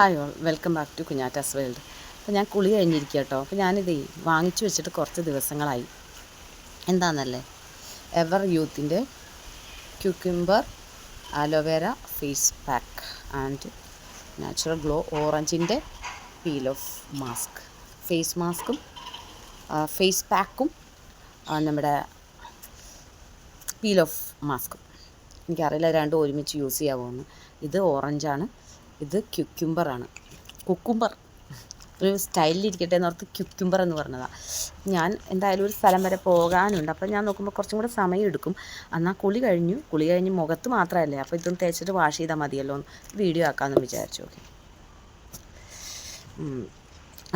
Hi all welcome back to കുഞ്ഞാറ്റാസ് world. അപ്പോൾ ഞാൻ കുളി കഴിഞ്ഞിരിക്കുക കേട്ടോ അപ്പോൾ ഞാനിത് വാങ്ങിച്ചു വെച്ചിട്ട് കുറച്ച് ദിവസങ്ങളായി. എന്താണെന്നല്ലേ ever യൂത്തിന്റെ cucumber aloe vera face pack and natural glow ഓറഞ്ചിന്റെ peel off mask face മാസ്കും ഫേസ് പാക്കും നമ്മുടെ പീൽ ഓഫ് മാസ്കും എനിക്കറിയില്ല രണ്ടും ഒരുമിച്ച് യൂസ് ചെയ്യാവുമെന്ന് ഇത് ഓറഞ്ചാണ് ഇത് ക്യുക്യുംബറാണ് കുക്കുംബർ ഒരു സ്റ്റൈലിലിരിക്കട്ടെ എന്ന് ഓർത്ത് ക്യുക്യുംബർ എന്ന് പറഞ്ഞതാണ് ഞാൻ എന്തായാലും ഒരു സ്ഥലം വരെ പോകാനുണ്ട്. അപ്പോൾ ഞാൻ നോക്കുമ്പോൾ കുറച്ചും കൂടെ സമയം എടുക്കും. എന്നാൽ കുളി കഴിഞ്ഞു. കുളി കഴിഞ്ഞ് മുഖത്ത് മാത്രമല്ലേ അപ്പോൾ ഇതൊന്ന് തേച്ചിട്ട് വാഷ് ചെയ്താൽ മതിയല്ലോ എന്ന് വീഡിയോ ആക്കാമെന്ന് വിചാരിച്ചു. ഓക്കെ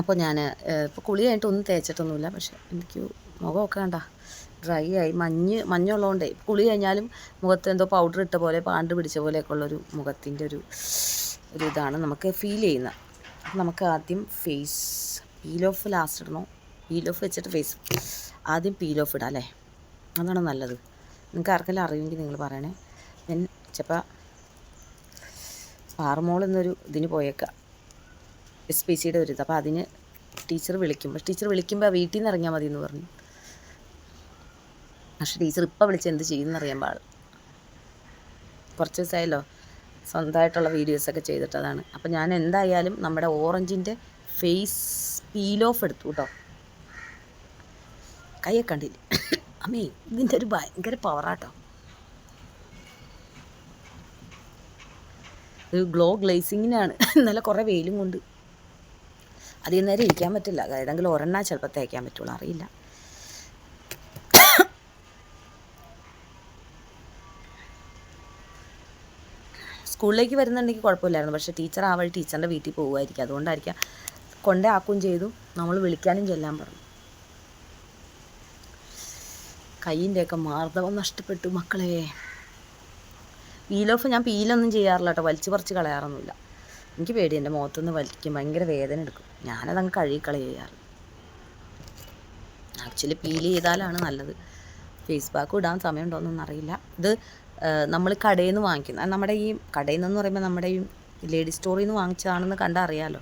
അപ്പോൾ ഞാൻ ഇപ്പോൾ കുളി കഴിഞ്ഞിട്ട് ഒന്നും തേച്ചിട്ടൊന്നുമില്ല. പക്ഷേ എനിക്ക് മുഖമൊക്കെ കണ്ട ഡ്രൈ ആയി. മഞ്ഞ് മഞ്ഞുള്ളതുകൊണ്ടേ കുളി കഴിഞ്ഞാലും മുഖത്ത് എന്തോ പൗഡർ ഇട്ട പോലെ പാണ്ട് പിടിച്ച പോലെയൊക്കെ ഉള്ളൊരു മുഖത്തിന്റെ ഒരു ഒരു ഇതാണ് നമുക്ക് ഫീൽ ചെയ്യുന്നത് നമുക്ക് ആദ്യം ഫേസ് പീൽ ഓഫ് ലാസ്റ്റ് ഇടണോ? പീൽ ഓഫ് വെച്ചിട്ട് ഫേസ് ആദ്യം പീൽ ഓഫ് ഇടാം അല്ലേ? അതാണ് നല്ലത്. നിങ്ങൾക്ക് ആർക്കെല്ലാം അറിയുമെങ്കിൽ നിങ്ങൾ പറയണേ. ഞാൻ ചിലപ്പോൾ പാറമോൾ എന്നൊരു ഇതിന് പോയേക്കാം. എസ് പി സിയുടെ ഒരു ഇത് അപ്പോൾ അതിന് ടീച്ചർ വിളിക്കുമ്പോൾ ടീച്ചർ വിളിക്കുമ്പോൾ വീട്ടിൽ നിന്ന് ഇറങ്ങിയാൽ മതി എന്ന് പറഞ്ഞു. പക്ഷെ ടീച്ചർ ഇപ്പം വിളിച്ച് എന്ത് ചെയ്യുമെന്നറിയാൻ പാടില്ല കുറച്ച് ദിവസമായല്ലോ സ്വന്തമായിട്ടുള്ള വീഡിയോസൊക്കെ ചെയ്തിട്ടതാണ്. അപ്പോൾ ഞാൻ എന്തായാലും നമ്മുടെ ഓറഞ്ചിന്റെ ഫേസ് പീൽ ഓഫ് എടുത്തു കേട്ടോ കൈയൊക്കെ കണ്ടില്ല? അമ്മേ ഇതിന്റെ ഒരു ഭയങ്കര പവറാട്ടോ ഒരു ഗ്ലോ ഗ്ലേസിങ്ങിനാണ് നല്ല കുറേ വെയിലും കൊണ്ട്. അധികം നേരം ഇരിക്കാൻ പറ്റില്ല. ഏതെങ്കിലും ഒരെണ്ണ ചിലപ്പോൾ തേക്കാൻ പറ്റുള്ളൂ. അറിയില്ല. സ്കൂളിലേക്ക് വരുന്നുണ്ടെങ്കിൽ കുഴപ്പമില്ലായിരുന്നു. പക്ഷേ ടീച്ചർ ആ വഴി ടീച്ചറിന്റെ വീട്ടിൽ പോകുമായിരിക്കും. അതുകൊണ്ടായിരിക്കാം കൊണ്ടേ ആക്കും ചെയ്തു. നമ്മൾ വിളിക്കാനും ചെല്ലാൻ പറഞ്ഞു. കയ്യിന്റെയൊക്കെ മാർദ്ദവം നഷ്ടപ്പെട്ടു മക്കളെ. പീലോഫ് ഞാൻ പീലൊന്നും ചെയ്യാറില്ല കേട്ടോ. വലിച്ചു പറിച്ച് കളയാറൊന്നുമില്ല. എനിക്ക് പേടി. എന്റെ മുഖത്തുനിന്ന് വലിക്കും. ഭയങ്കര വേദന എടുക്കും. ഞാനതങ്ങ് കഴുകി കളയാറ് ആക്ച്വലി പീൽ ചെയ്താലാണ് നല്ലത്. ഫേസ് പാക്ക് ഇടാൻ സമയമുണ്ടോയെന്നൊന്നും അറിയില്ല. ഇത് നമ്മൾ കടയിൽ നിന്ന് വാങ്ങിക്കുന്ന നമ്മുടെ ഈ കടയിൽ നിന്നെന്ന് പറയുമ്പോൾ നമ്മുടെ ഈ ലേഡി സ്റ്റോറിൽ നിന്ന് വാങ്ങിച്ചതാണെന്ന് കണ്ടറിയാലോ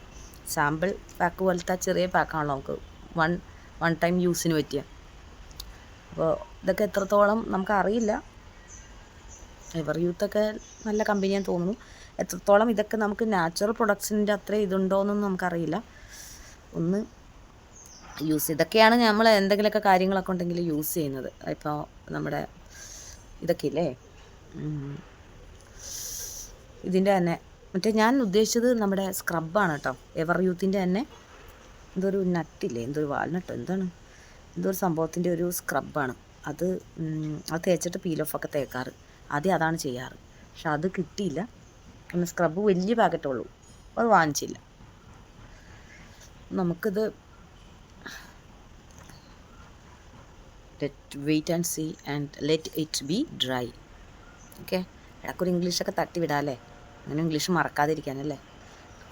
സാമ്പിൾ പാക്ക് പോലത്തെ ചെറിയ പാക്കാണല്ലോ നമുക്ക് വൺ വൺ ടൈം യൂസിന് പറ്റിയ. അപ്പോൾ ഇതൊക്കെ എത്രത്തോളം നമുക്കറിയില്ല എവർ യൂത്തൊക്കെ നല്ല കമ്പനിയാന്ന് തോന്നുന്നു. എത്രത്തോളം ഇതൊക്കെ നമുക്ക് നാച്ചുറൽ പ്രൊഡക്ട്സിന്റെ അത്ര ഇതുണ്ടോയെന്നൊന്നും നമുക്കറിയില്ല ഒന്ന് യൂസ് ഇതൊക്കെയാണ് നമ്മൾ എന്തെങ്കിലുമൊക്കെ കാര്യങ്ങളൊക്കെ ഉണ്ടെങ്കിൽ യൂസ് ചെയ്യുന്നത്. ഇപ്പോൾ നമ്മുടെ ഇതൊക്കെ ഇല്ലേ? ഇതിന്റെ തന്നെ. മറ്റേ ഞാൻ ഉദ്ദേശിച്ചത് നമ്മുടെ സ്ക്രബാണ് കേട്ടോ എവർ യൂത്തിന്റെ തന്നെ. എന്തൊരു നട്ടില്ലേ? എന്തൊരു വാൽനട്ടോ എന്താണ്? എന്തോ ഒരു സംഭവത്തിന്റെ ഒരു സ്ക്രബാണ് അത് അത് തേച്ചിട്ട് പീൽ ഓഫ് ഒക്കെ തേക്കാറ്. ആദ്യം അതാണ് ചെയ്യാറ്. പക്ഷെ അത് കിട്ടിയില്ല. പിന്നെ സ്ക്രബ് വലിയ പാക്കറ്റുള്ളൂ അത് വാങ്ങിച്ചില്ല. നമുക്കിത് wait and see and let it be dry okay. ഇടയ്ക്കൊരു ഇംഗ്ലീഷൊക്കെ തട്ടി വിടാമല്ലേ അങ്ങനെ English മറക്കാതിരിക്കാനല്ലേ?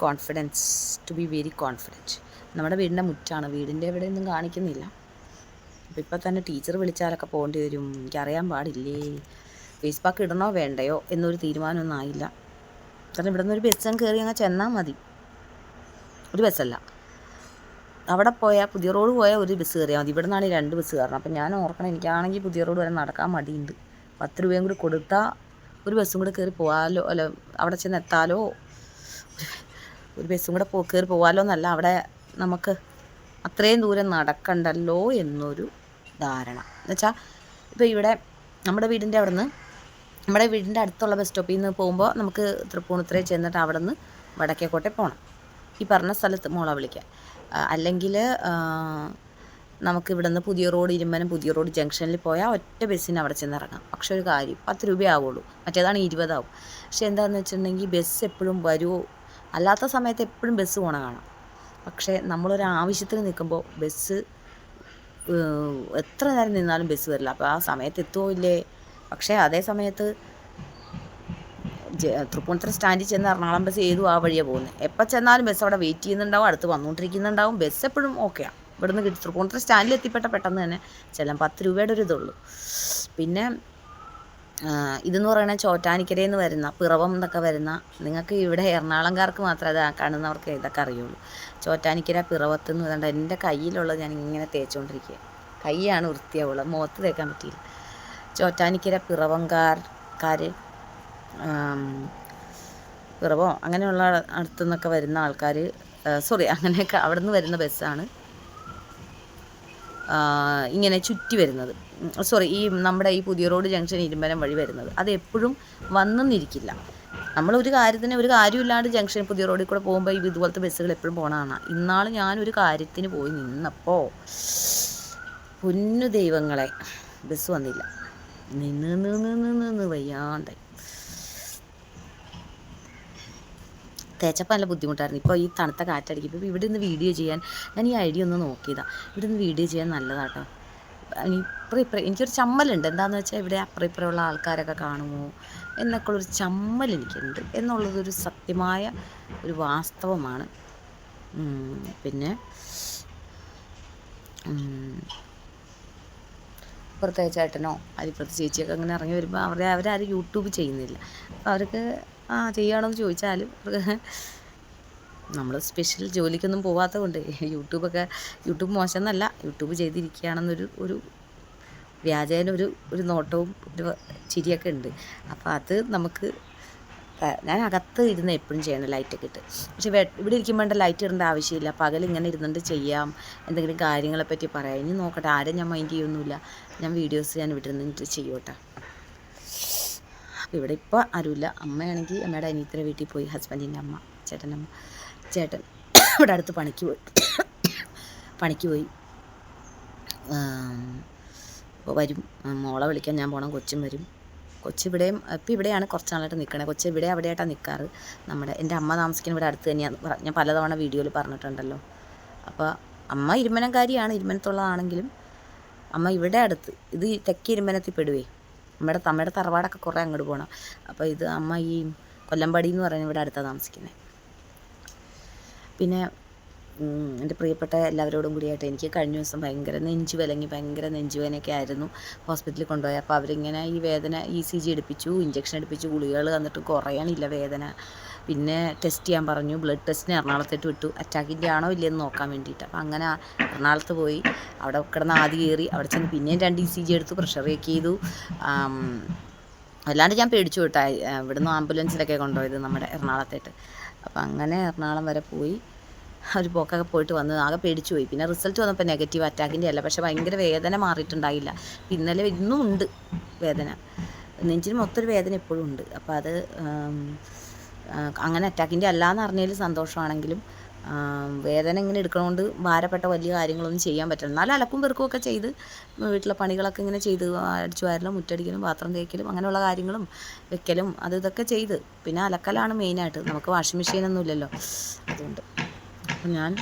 Confidence to be very confident നമ്മുടെ വീടിന്റെ മുറ്റാണ്. വീടിന്റെ എവിടെ ഒന്നും കാണിക്കുന്നില്ല. അപ്പോൾ ഇപ്പോൾ തന്നെ ടീച്ചർ വിളിച്ചാലൊക്കെ പോകേണ്ടി വരും. എനിക്കറിയാൻ പാടില്ലേ? ഫേസ് പാക്ക് ഇടണോ വേണ്ടയോ എന്നൊരു തീരുമാനമൊന്നും ആയില്ല. കാരണം ഇവിടെ നിന്ന് ഒരു ബസ്സൻ കയറി അങ്ങ് ചെന്നാൽ മതി. ഒരു ബസ്സല്ല അവിടെ പോയാൽ പുതിയ റോഡ് പോയാൽ ഒരു ബസ് കയറിയാൽ മതി. ഇവിടെ നിന്നാണ് രണ്ട് ബസ് കയറണം അപ്പം ഞാൻ ഓർക്കണം എനിക്കാണെങ്കിൽ പുതിയ റോഡ് വരെ നടക്കാൻ മടിയുണ്ട്. പത്ത് രൂപയും കൂടി കൊടുത്താൽ ഒരു ബസ്സും കൂടെ കയറി പോകാമല്ലോ അല്ല അവിടെ ചെന്ന് എത്താലോ? ഒരു ബസ്സും കൂടെ പോ കയറി പോകാമല്ലോ എന്നല്ല അവിടെ നമുക്ക് അത്രയും ദൂരം നടക്കണ്ടല്ലോ എന്നൊരു ധാരണ. എന്നുവെച്ചാൽ ഇപ്പോൾ ഇവിടെ നമ്മുടെ വീടിന്റെ അവിടെ നിന്ന് നമ്മുടെ വീടിന്റെ അടുത്തുള്ള ബസ് സ്റ്റോപ്പിൽ നിന്ന് പോകുമ്പോൾ നമുക്ക് തൃപ്പൂണിത്തുറയിൽ ചെന്നിട്ട് അവിടെ നിന്ന് വടക്കേക്കോട്ടെ പോകണം ഈ പറഞ്ഞ സ്ഥലത്ത് മോളെ വിളിക്കാൻ അല്ലെങ്കിൽ നമുക്ക് ഇവിടുന്ന് പുതിയ റോഡ് ഇരുമ്പനം പുതിയ റോഡ് ജംഗ്ഷനിൽ പോയാൽ ഒറ്റ ബസ്സിന് അവിടെ ചെന്ന് ഇറങ്ങാം പക്ഷെ ഒരു കാര്യം പത്ത് രൂപയാവുള്ളൂ. മറ്റേതാണ് ഇരുപതാവും. പക്ഷെ എന്താണെന്ന് വെച്ചിട്ടുണ്ടെങ്കിൽ ബസ് എപ്പോഴും വരുമോ അല്ലാത്ത സമയത്ത് എപ്പോഴും ബസ് പോണ കാണാം. പക്ഷേ നമ്മളൊരു ആവശ്യത്തിന് നിൽക്കുമ്പോൾ ബസ് എത്ര നേരം നിന്നാലും ബസ് വരില്ല. അപ്പോൾ ആ സമയത്ത് എത്തുമോ ഇല്ലേ? പക്ഷേ അതേ സമയത്ത് തൃപ്പൂണിത്തുറ സ്റ്റാൻഡിൽ ചെന്ന് എറണാകുളം ബസ് ഏതും ആ വഴിയാണ് പോകുന്നത് എപ്പോൾ ചെന്നാലും ബസ് അവിടെ വെയിറ്റ് ചെയ്യുന്നുണ്ടാവും അടുത്ത് വന്നുകൊണ്ടിരിക്കുന്നുണ്ടാവും. ബസ് എപ്പോഴും ഓക്കെയാണ് ഇവിടുന്ന് കിട്ടി. തൃപ്പൂണിത്തുറ സ്റ്റാൻഡിൽ എത്തിപ്പെട്ട പെട്ടെന്ന് തന്നെ ചെല്ലാം പത്ത് രൂപയുടെ ഒരു ഇതുള്ളൂ. പിന്നെ ഇതെന്ന് പറയുന്നത് ചോറ്റാനിക്കരയിൽ വരുന്ന പിറവം എന്നൊക്കെ വരുന്ന നിങ്ങൾക്ക് ഇവിടെ എറണാകുളംകാർക്ക് മാത്രമേ അത് കാണുന്നവർക്ക് ഇതൊക്കെ അറിയുള്ളൂ. ചോറ്റാനിക്കര പിറവത്ത് എന്ന് പറയുന്നത് എന്റെ കയ്യിലുള്ളത് ഞാൻ ഇങ്ങനെ തേച്ചുകൊണ്ടിരിക്കുക. കൈയാണ് വൃത്തിയാവുള്ളത്. മുഖത്ത് തേക്കാൻ പറ്റിയില്ല. ചോറ്റാനിക്കര പിറവംകാർക്കാർ പിറവോ അങ്ങനെയുള്ള അടുത്തു നിന്നൊക്കെ വരുന്ന ആൾക്കാർ സോറി അങ്ങനെയൊക്കെ അവിടെ നിന്ന് വരുന്ന ബസ്സാണ്. ഇങ്ങനെ ചുറ്റി വരുന്നത്. സോറി ഈ നമ്മുടെ ഈ പുതിയ റോഡ് ജംഗ്ഷൻ ഇരുമ്പനം വഴി വരുന്നത്. അത് എപ്പോഴും വന്നെന്നിരിക്കില്ല ഒരു കാര്യത്തിന് ഒരു കാര്യമില്ലാണ്ട് ജംഗ്ഷൻ പുതിയ റോഡിൽ കൂടെ പോകുമ്പോൾ ഈ ഇതുപോലത്തെ ബസ്സുകൾ എപ്പോഴും പോകണതാണ് ഇന്നാൾ ഞാനൊരു കാര്യത്തിന് പോയി നിന്നപ്പോൾ പൊന്നു ദൈവങ്ങളെ ബസ് വന്നില്ല. നിന്ന് നിന്ന് നിന്ന് നിന്ന് വയ്യാണ്ടായി. തേച്ചപ്പോൾ നല്ല ബുദ്ധിമുട്ടായിരുന്നു. ഇപ്പോൾ ഈ തണുത്ത കാറ്റടിക്കും ഇപ്പോൾ ഇവിടെ നിന്ന് വീഡിയോ ചെയ്യാൻ ഞാൻ ഈ ഐഡിയ ഒന്ന് നോക്കിയതാണ് ഇവിടെ നിന്ന് വീഡിയോ ചെയ്യാൻ നല്ലതാട്ടോ. ഇപ്പുറം ഇപ്പുറം എനിക്കൊരു ചമ്മലുണ്ട്. എന്താണെന്ന് വെച്ചാൽ ഇവിടെ അപ്പുറം ഇപ്പുറമുള്ള ആൾക്കാരൊക്കെ കാണുമോ? എന്നൊക്കെ ഉള്ളൊരു ചമ്മൽ എനിക്കുണ്ട് എന്നുള്ളതൊരു സത്യമായ ഒരു വാസ്തവമാണ്. പിന്നെ ഇപ്പുറത്തെ ചേട്ടനോ അതിപ്പുറത്തെ ചേച്ചിയൊക്കെ അങ്ങനെ ഇറങ്ങി വരുമ്പോൾ അവരെ അവരാരും യൂട്യൂബ് ചെയ്യുന്നില്ല. അപ്പോൾ അവർക്ക് ആ ചെയ്യുകയാണോന്ന് ചോദിച്ചാലും നമ്മൾ സ്പെഷ്യൽ ജോലിക്കൊന്നും പോവാത്ത കൊണ്ട് യൂട്യൂബൊക്കെ യൂട്യൂബ് മോശം എന്നല്ല യൂട്യൂബ് ചെയ്തിരിക്കുകയാണെന്നൊരു ഒരു വ്യാജേന ഒരു ഒരു നോട്ടവും ഒരു ചിരിയൊക്കെ ഉണ്ട്. അപ്പോൾ അത് നമുക്ക് ഞാൻ അകത്ത് ഇരുന്ന് എപ്പോഴും ചെയ്യണം ലൈറ്റൊക്കെ ഇട്ട്. പക്ഷെ ഇവിടെ ഇരിക്കുമ്പോൾ ലൈറ്റ് ഇടേണ്ട ആവശ്യമില്ല. പകൽ ഇങ്ങനെ ഇരുന്നിട്ട് ചെയ്യാം. എന്തെങ്കിലും കാര്യങ്ങളെപ്പറ്റി പറയാം. ഇനി നോക്കട്ടെ ആരും ഞാൻ മൈൻഡ് ചെയ്യൊന്നുമില്ല. ഞാൻ വീഡിയോസ് ഞാൻ ഇവിടെ നിന്നിട്ട് ചെയ്യൂട്ടെ ഇവിടെ ഇപ്പോൾ ആരുമില്ല. അമ്മയാണെങ്കിൽ അമ്മയുടെ അനിയത്തിന്റെ വീട്ടിൽ പോയി ഹസ്ബൻഡിന്റെ അമ്മ ചേട്ടനമ്മ ചേട്ടൻ ഇവിടെ അടുത്ത് പണിക്ക് പോയി. പണിക്ക് പോയി. അപ്പോൾ വരും. മോളെ വിളിക്കാൻ ഞാൻ പോകണം കൊച്ചും വരും. കൊച്ചു ഇവിടെയും ഇപ്പം ഇവിടെയാണ് കുറച്ച് നാളായിട്ട് നിൽക്കണേ കൊച്ചു ഇവിടെ അവിടെയായിട്ടാണ് നിൽക്കാറ് നമ്മുടെ എന്റെ അമ്മ താമസിക്കുന്ന ഇവിടെ അടുത്ത് തന്നെയാണ് ഞാൻ പലതവണ വീഡിയോയിൽ പറഞ്ഞിട്ടുണ്ടല്ലോ. അപ്പോൾ അമ്മ ഇരുമനക്കാരിയാണ് ഇരുമനത്തുള്ളതാണെങ്കിലും അമ്മ ഇവിടെ അടുത്ത്. ഇത് തെക്കേ ഇരുമനത്തിൽ പെടുവേ നമ്മുടെ അമ്മയുടെ തറവാടൊക്കെ കുറേ അങ്ങോട്ട് പോകണം അപ്പോൾ ഇത് അമ്മ ഈ കൊല്ലമ്പടി എന്ന് പറയുന്ന ഇവിടെ അടുത്താണ് താമസിക്കുന്നത്. പിന്നെ എന്റെ പ്രിയപ്പെട്ട എല്ലാവരോടും കൂടിയായിട്ട് എനിക്ക് കഴിഞ്ഞ ദിവസം ഭയങ്കര നെഞ്ചു വിലങ്ങി ഭയങ്കര നെഞ്ചുവേനൊക്കെ ആയിരുന്നു ഹോസ്പിറ്റലിൽ കൊണ്ടുപോയി. അപ്പോൾ അവരിങ്ങനെ ഈ വേദന ഇ സി ജി എടുപ്പിച്ചു ഇഞ്ചക്ഷൻ എടുപ്പിച്ചു ഗുളികകൾ തന്നിട്ട് കുറയാനില്ല വേദന. പിന്നെ ടെസ്റ്റ് ചെയ്യാൻ പറഞ്ഞു. ബ്ലഡ് ടെസ്റ്റിന് എറണാകുളത്തേട്ട് വിട്ടു. അറ്റാക്കിന്റെ ആണോ ഇല്ലയെന്ന് നോക്കാൻ വേണ്ടിയിട്ട്. അപ്പം അങ്ങനെ എറണാകുളത്ത് പോയി. അവിടെ കിടന്ന് ആദ്യം കയറി. അവിടെ ചെന്ന് പിന്നെയും രണ്ട് ഇ സി ജി എടുത്തു പ്രഷർ ചെക്ക് ചെയ്തു. അല്ലാണ്ട് ഞാൻ പേടിച്ചു വിട്ടാ ഇവിടുന്ന് ആംബുലൻസിലൊക്കെ കൊണ്ടുപോയത് നമ്മുടെ എറണാകുളത്തേട്ട് അപ്പം അങ്ങനെ എറണാകുളം വരെ പോയി. ഒരു പോക്കൊക്കെ പോയിട്ട് വന്ന് ആകെ പേടിച്ചു പോയി. പിന്നെ റിസൾട്ട് വന്നപ്പോൾ നെഗറ്റീവ് അറ്റാക്കിന്റെ അല്ല. പക്ഷേ ഭയങ്കര വേദന മാറിയിട്ടുണ്ടായില്ല. ഇന്നലെ ഇന്നും ഉണ്ട് വേദന. നെഞ്ചിന് മൊത്തം ഒരു വേദന എപ്പോഴും ഉണ്ട്. അപ്പോൾ അത് അങ്ങനെ അറ്റാക്കിന്റെ അല്ലാന്ന് അറിഞ്ഞതിൽ സന്തോഷമാണെങ്കിലും വേദന ഇങ്ങനെ എടുക്കണോണ്ട് ഭാരപ്പെട്ട വലിയ കാര്യങ്ങളൊന്നും ചെയ്യാൻ പറ്റില്ല. എന്നാലും അലക്കും പെറുക്കും ഒക്കെ ചെയ്ത് വീട്ടിലെ പണികളൊക്കെ ഇങ്ങനെ ചെയ്ത് അടിച്ചു വാരലും മുറ്റടിക്കലും പാത്രം തേക്കലും അങ്ങനെയുള്ള കാര്യങ്ങളും വെക്കലും അത് ഇതൊക്കെ ചെയ്ത്. പിന്നെ അലക്കലാണ് മെയിനായിട്ട്. നമുക്ക് വാഷിംഗ് മെഷീനൊന്നും ഇല്ലല്ലോ. അതുകൊണ്ട്. അപ്പം ഞാൻ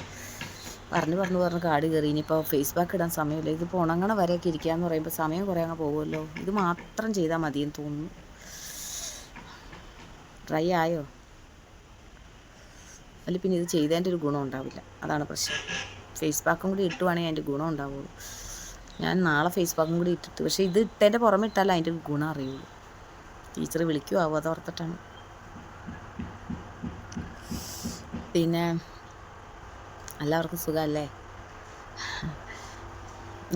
പറഞ്ഞു പറഞ്ഞു പറഞ്ഞ് കാട് കയറി. ഇനിയിപ്പോൾ ഫേസ് പാക്ക് ഇടാൻ സമയമില്ല. ഇത് ഉണങ്ങണ വരെയൊക്കെ ഇരിക്കാന്ന് പറയുമ്പോൾ സമയം കുറേ അങ്ങ് പോകുമല്ലോ. ഇത് മാത്രം ചെയ്താൽ മതിയെന്ന് തോന്നുന്നു. ട്രൈ ആയോ? അല്ല പിന്നെ ഇത് ചെയ്തതിന്റെ ഒരു ഗുണം ഉണ്ടാവില്ല. അതാണ് പ്രശ്നം. ഫേസ് പാക്കും കൂടി ഇട്ടുവാണെങ്കിൽ അതിന്റെ ഗുണം ഉണ്ടാവുള്ളൂ. ഞാൻ നാളെ ഫേസ് പാക്കും കൂടി ഇട്ടിട്ട് പക്ഷേ ഇത് ഇട്ടതിന്റെ പുറമെ ഇട്ടാലേ അതിന്റെ ഗുണം അറിയുള്ളൂ. ടീച്ചർ വിളിക്കുമോ ആവോ അത് ഓർത്തിട്ടാണ്. പിന്നെ എല്ലാവർക്കും സുഖമല്ലേ?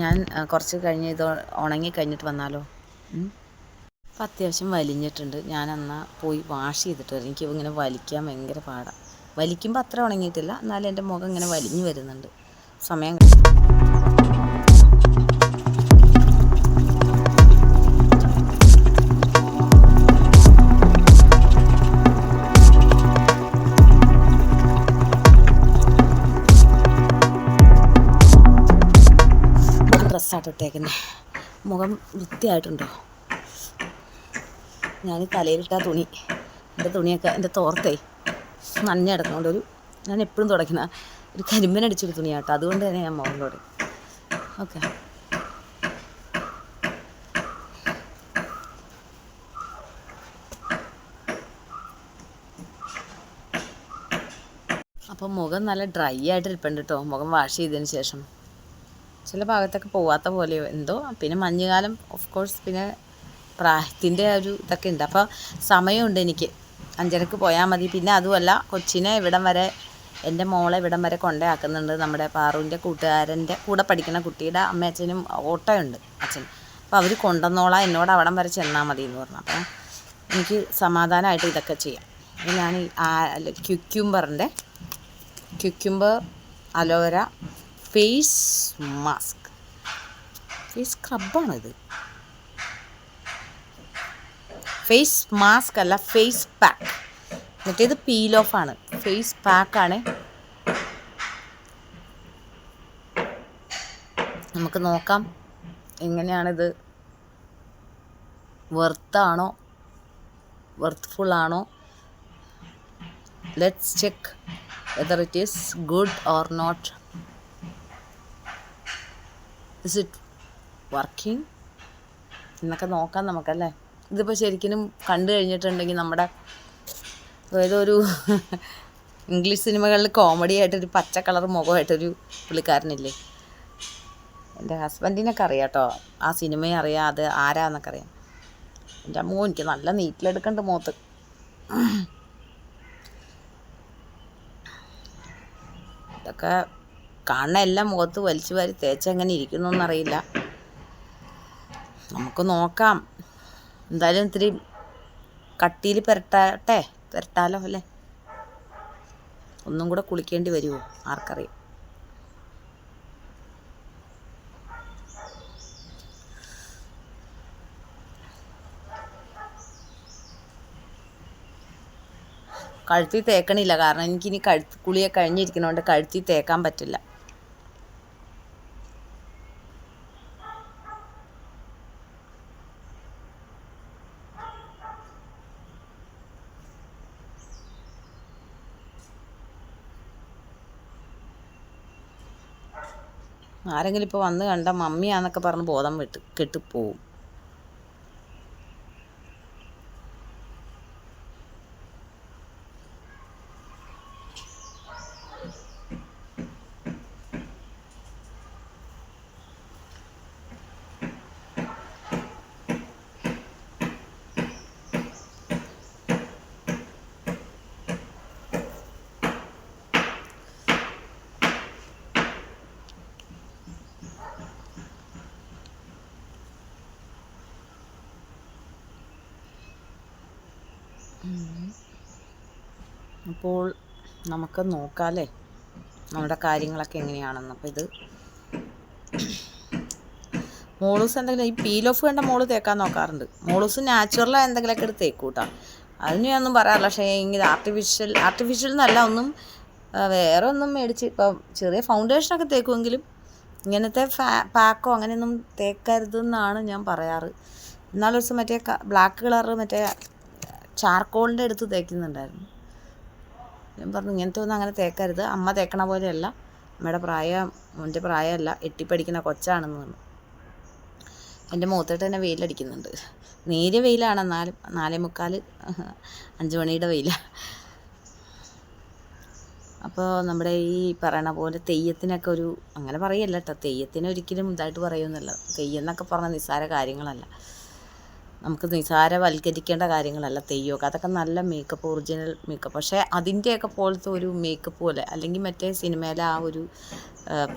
ഞാൻ കുറച്ച് കഴിഞ്ഞ് ഇത് ഉണങ്ങി കഴിഞ്ഞിട്ട് വന്നാലോ? അപ്പം അത്യാവശ്യം വലിഞ്ഞിട്ടുണ്ട്. ഞാൻ എന്നാൽ പോയി വാഷ് ചെയ്തിട്ട് വരും. എനിക്ക് ഇങ്ങനെ വലിക്കാൻ ഭയങ്കര പാടാണ് വലിക്കുമ്പോൾ അത്ര ഉണങ്ങിയിട്ടില്ല. എന്നാലും എന്റെ മുഖം ഇങ്ങനെ വലിഞ്ഞു വരുന്നുണ്ട്. സമയം ഇട്ടേക്കുന്നത് മുഖം വൃത്തിയായിട്ടുണ്ടോ? ഞാൻ തലയിലിട്ട തുണി. എന്റെ തുണിയൊക്കെ എന്റെ തോർത്തേ. നനഞ്ഞ കിടക്കുന്നതുകൊണ്ട് ഒരു ഞാൻ എപ്പോഴും തുടയ്ക്കുന്ന ഒരു കരിമ്പനടിച്ചൊരു തുണിയാട്ടോ. അതുകൊണ്ട് തന്നെ ഞാൻ തുടങ്ങി ഓക്കെ. അപ്പം മുഖം നല്ല ഡ്രൈ ആയിട്ട് ഇരിപ്പുണ്ട് കേട്ടോ മുഖം വാഷ് ചെയ്തതിന് ശേഷം. ചില ഭാഗത്തൊക്കെ പോവാത്ത പോലെയോ എന്തോ പിന്നെ മഞ്ഞുകാലം ഓഫ് കോഴ്സ് പിന്നെ പ്രായത്തിന്റെ ഒരു ഇതൊക്കെ ഉണ്ട്. അപ്പോൾ സമയമുണ്ട് എനിക്ക്. അഞ്ചരക്ക് പോയാൽ മതി. പിന്നെ അതുമല്ല കൊച്ചിനെ ഇവിടം വരെ എന്റെ മോളെ ഇവിടം വരെ കൊണ്ടയാക്കുന്നുണ്ട് നമ്മുടെ പാറുവിന്റെ കൂട്ടുകാരന്റെ കൂടെ പഠിക്കുന്ന കുട്ടിയുടെ അമ്മയച്ഛനും ഓട്ടോയുണ്ട് അച്ഛൻ. അപ്പോൾ അവർ കൊണ്ടുവന്നോളാം എന്നോട് അവിടം വരെ ചെന്നാൽ മതി എന്ന് പറഞ്ഞു. അപ്പം എനിക്ക് സമാധാനമായിട്ട് ഇതൊക്കെ ചെയ്യാം. അപ്പോൾ ഞാൻ ഈ ക്യുക്യുംബറിന്റെ cucumber aloe vera face mask. Face സ്ക്രബാണോ ഇത് ഫേസ് മാസ്ക് അല്ല ഫേസ് പാക്ക് മറ്റേത് പീൽ ഓഫ് ആണ്. ഫേസ് പാക്ക് ആണ്. നമുക്ക് നോക്കാം എങ്ങനെയാണിത്. വെർത്താണോ വെർത്ത്ഫുൾ ആണോ? Let's check whether it is good or not is it working എന്നൊക്കെ നോക്കാം നമുക്കല്ലേ? ഇതിപ്പോൾ ശരിക്കും കണ്ടു കഴിഞ്ഞിട്ടുണ്ടെങ്കിൽ നമ്മുടെ ഏതൊരു ഇംഗ്ലീഷ് സിനിമകളിൽ കോമഡി ആയിട്ടൊരു പച്ച കളർ മുഖമായിട്ടൊരു പുള്ളിക്കാരനില്ലേ? എന്റെ ഹസ്ബൻഡിനൊക്കെ അറിയാം കേട്ടോ. ആ സിനിമയെ അറിയാം അത് ആരാന്നൊക്കെ അറിയാം. എന്റെ അമ്മോ എനിക്ക് നല്ല നീറ്റിലെടുക്കണ്ട് മോത്ത്. ഇതൊക്കെ കാണുന്ന എല്ലാം മുഖത്ത് വലിച്ചു വാരി തേച്ചെങ്ങനെ ഇരിക്കുന്നു എന്നറിയില്ല. നമുക്ക് നോക്കാം. എന്തായാലും ഇത്തിരി കട്ടിയിൽ പുരട്ടട്ടെ? പെരട്ടാലോ അല്ലേ? ഒന്നും കൂടെ കുളിക്കേണ്ടി വരുമോ ആർക്കറിയാം. കഴുത്തിൽ തേക്കണില്ല. കാരണം എനിക്കിനി കഴുത്ത് കുളിയെ കഴിഞ്ഞിരിക്കുന്നതുകൊണ്ട് കഴുത്തിൽ തേക്കാൻ പറ്റില്ല. ആരെങ്കിലും ഇപ്പോൾ വന്ന് കണ്ട മമ്മിയാന്നൊക്കെ പറഞ്ഞ് ബോധം വിട്ട് കെട്ടിപ്പോവും. അപ്പോൾ നമുക്ക് നോക്കാമല്ലേ നമ്മുടെ കാര്യങ്ങളൊക്കെ എങ്ങനെയാണെന്ന്. അപ്പോൾ ഇത് മോളൂസ് എന്തെങ്കിലും ഈ പീൽ ഓഫ് കണ്ട മോൾ തേക്കാൻ നോക്കാറുണ്ട്. മോളൂസ് നാച്ചുറലായി എന്തെങ്കിലുമൊക്കെ എടുത്ത് തേക്കും കേട്ടോ അതിന് ഞാനൊന്നും പറയാറില്ല. പക്ഷേ ഇങ്ങനെ ആർട്ടിഫിഷ്യൽ ആർട്ടിഫിഷ്യൽ എന്നല്ല ഒന്നും വേറെ ഒന്നും മേടിച്ച് ഇപ്പം ചെറിയ ഫൗണ്ടേഷനൊക്കെ തേക്കുമെങ്കിലും ഇങ്ങനത്തെ ഫാ പാക്കോ അങ്ങനെയൊന്നും തേക്കരുതെന്നാണ് ഞാൻ പറയാറ്. എന്നാലും ദിവസം മറ്റേ ബ്ലാക്ക് കളർ മറ്റേ ചാർക്കോളിന്റെ അടുത്ത് തേക്കുന്നുണ്ടായിരുന്നു. ഞാൻ പറഞ്ഞു ഇങ്ങനത്തെ ഒന്നും അങ്ങനെ തേക്കരുത്. അമ്മ തേക്കണ പോലെയല്ല. അമ്മയുടെ പ്രായം മോന്റെ പ്രായമല്ല. എട്ടിപ്പടിക്കുന്ന കൊച്ചാണെന്ന് പറഞ്ഞു. എന്റെ മൂത്തേട്ട് തന്നെ വെയിലടിക്കുന്നുണ്ട്. നേരിയ വെയിലാണ്. എന്നാലും നാലേ മുക്കാൽ അഞ്ച് മണിയുടെ വെയിലാണ് അപ്പോൾ നമ്മുടെ ഈ പറയണ പോലെ തെയ്യത്തിനൊക്കെ ഒരു അങ്ങനെ പറയല്ല കേട്ടോ. തെയ്യത്തിന് ഒരിക്കലും ഇതായിട്ട് പറയുമെന്നല്ല തെയ്യം എന്നൊക്കെ പറഞ്ഞ നിസ്സാര കാര്യങ്ങളല്ല. നമുക്ക് നിസാരവൽക്കരിക്കേണ്ട കാര്യങ്ങളല്ല തെയ്യമൊക്കെ അതൊക്കെ നല്ല മേക്കപ്പ് ഒറിജിനൽ മേക്കപ്പ് പക്ഷേ അതിന്റെയൊക്കെ പോലത്തെ ഒരു മേക്കപ്പ് പോലെ അല്ലെങ്കിൽ മറ്റേ സിനിമയിലെ ആ ഒരു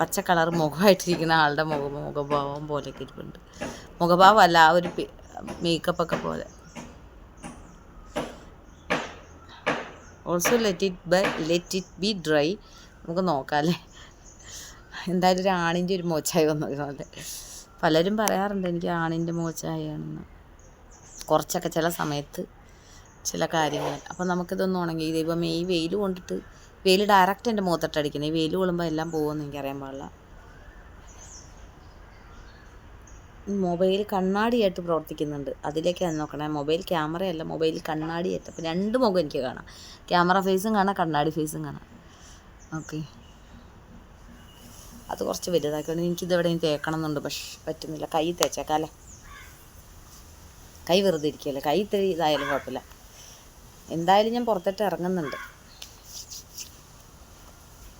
പച്ച കളർ മുഖമായിട്ടിരിക്കുന്ന ആളുടെ മുഖ മുഖഭാവം പോലെയൊക്കെ ഇരിപ്പുണ്ട്. മുഖഭാവമല്ല ആ ഒരു മേക്കപ്പൊക്കെ പോലെ. Also let it by let it be dry നമുക്ക് നോക്കാം അല്ലേ? എന്തായാലും ഒരു ആണിന്റെ ഒരു മോച്ചായി വന്നതുപോലെ പലരും പറയാറുണ്ട് എനിക്ക് ആണിന്റെ മോച്ചായാണെന്ന് കുറച്ചൊക്കെ ചില സമയത്ത് ചില കാര്യങ്ങൾ. അപ്പോൾ നമുക്കിതൊന്നും ഉണങ്ങി ദൈവമേ ഈ വെയിൽ കൊണ്ടിട്ട് വെയിൽ ഡയറക്റ്റ് എന്റെ മുഖത്തിട്ടടിക്കുന്നത് ഈ വെയിൽ കൊള്ളുമ്പോൾ എല്ലാം പോകുമെന്ന് എനിക്കറിയാൻ പാടില്ല. മൊബൈൽ കണ്ണാടിയായിട്ട് പ്രവർത്തിക്കുന്നുണ്ട്. അതിലേക്കാണ് നോക്കണേ. മൊബൈൽ ക്യാമറയല്ല മൊബൈൽ കണ്ണാടിയായിട്ട്. അപ്പോൾ രണ്ട് മുഖം എനിക്ക് കാണാം. ക്യാമറ ഫേസും കാണാം കണ്ണാടി ഫേസും കാണാം. ഓക്കെ. അത് കുറച്ച് വലുതാക്കി എനിക്കിത് എവിടെയും തേക്കണം എന്നുണ്ട് പക്ഷെ പറ്റുന്നില്ല. കൈ തേച്ചേക്കാം അല്ലേ? കൈ വെറുതെ ഇരിക്കുകയല്ലേ? കൈ ഇത്തിരി ഇതായാലും കുഴപ്പമില്ല. എന്തായാലും ഞാൻ പുറത്തിട്ട് ഇറങ്ങുന്നുണ്ട്.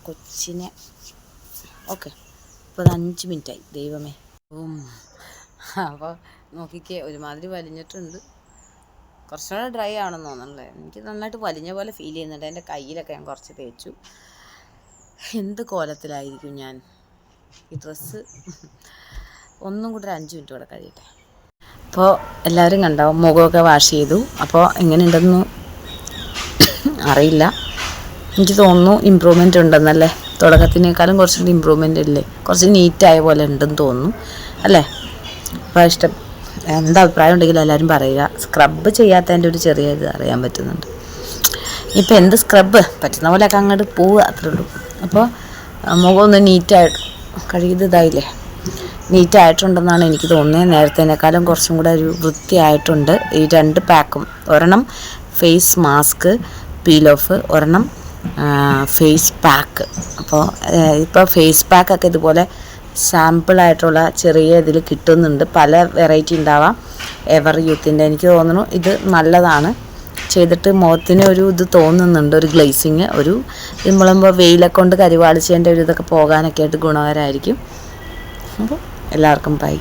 കൊച്ചിനെ. ഓക്കെ. ഇപ്പോൾ അത് അഞ്ച് മിനിറ്റായി. ദൈവമേ. അപ്പോൾ നോക്കിക്കേ ഒരുമാതിരി വലിഞ്ഞിട്ടുണ്ട്. കുറച്ചുകൂടെ ഡ്രൈ ആണെന്ന് തോന്നുന്നുണ്ടല്ലേ എനിക്ക് നന്നായിട്ട് വലിഞ്ഞ പോലെ ഫീൽ ചെയ്യുന്നുണ്ട്. എന്റെ കയ്യിലൊക്കെ ഞാൻ കുറച്ച് തേച്ചു. എന്ത് കോലത്തിലായിരിക്കും ഞാൻ? ഈ ഡ്രസ്സ്. ഒന്നും കൂടെ ഒരു അഞ്ച് മിനിറ്റ് കൂടെ കഴിയട്ടെ. അപ്പോൾ എല്ലാവരും കണ്ടോ മുഖമൊക്കെ വാഷ് ചെയ്തു. അപ്പോൾ എങ്ങനെയുണ്ടെന്ന് അറിയില്ല. എനിക്ക് തോന്നുന്നു ഇമ്പ്രൂവ്മെന്റ് ഉണ്ടെന്നല്ലേ? തുടക്കത്തിനേക്കാളും കുറച്ചുകൂടി ഇമ്പ്രൂവ്മെന്റ് ഇല്ലേ? കുറച്ച് നീറ്റായ പോലെ ഉണ്ടെന്ന് തോന്നുന്നു. അല്ലേ? അപ്പോൾ ഇഷ്ടം. എന്താ അഭിപ്രായം ഉണ്ടെങ്കിലും എല്ലാവരും പറയുക. സ്ക്രബ് ചെയ്യാത്തതിന്റെ ഒരു ചെറിയ ഇത് അറിയാൻ പറ്റുന്നുണ്ട്. ഇപ്പോൾ എന്ത് സ്ക്രബ് പറ്റുന്ന പോലെയൊക്കെ അങ്ങോട്ട് പോവുക അത്രേ ഉള്ളൂ. അപ്പോൾ മുഖം ഒന്ന് നീറ്റായിട്ട് കഴുകിയത് ഇതായില്ലേ? നീറ്റായിട്ടുണ്ടെന്നാണ് എനിക്ക് തോന്നുന്നത്. നേരത്തേനേക്കാളും കുറച്ചും കൂടെ ഒരു വൃത്തിയായിട്ടുണ്ട്. ഈ രണ്ട് പാക്കും. ഒരെണ്ണം ഫേസ് മാസ്ക് പീൽ ഓഫ് ഒരെണ്ണം ഫേസ് പാക്ക്. അപ്പോൾ ഇപ്പോൾ ഫേസ് പാക്കൊക്കെ ഇതുപോലെ സാമ്പിളായിട്ടുള്ള ചെറിയ ഇതിൽ കിട്ടുന്നുണ്ട്. പല വെറൈറ്റി ഉണ്ടാവാം. എവർ യൂത്തിന്റെ എനിക്ക് തോന്നുന്നു ഇത് നല്ലതാണ്. ചെയ്തിട്ട് മുഖത്തിന് ഒരു ഇത് തോന്നുന്നുണ്ട്. ഒരു ഗ്ലേസിങ് ഒരു നമ്മളുമ്പോൾ വെയിലൊക്കെ കൊണ്ട് കരിവാളിച്ചതിന്റെ ഒരു ഇതൊക്കെ പോകാനൊക്കെ ആയിട്ട് ഗുണകരമായിരിക്കും അപ്പോൾ എല്ലാവർക്കും ബൈ.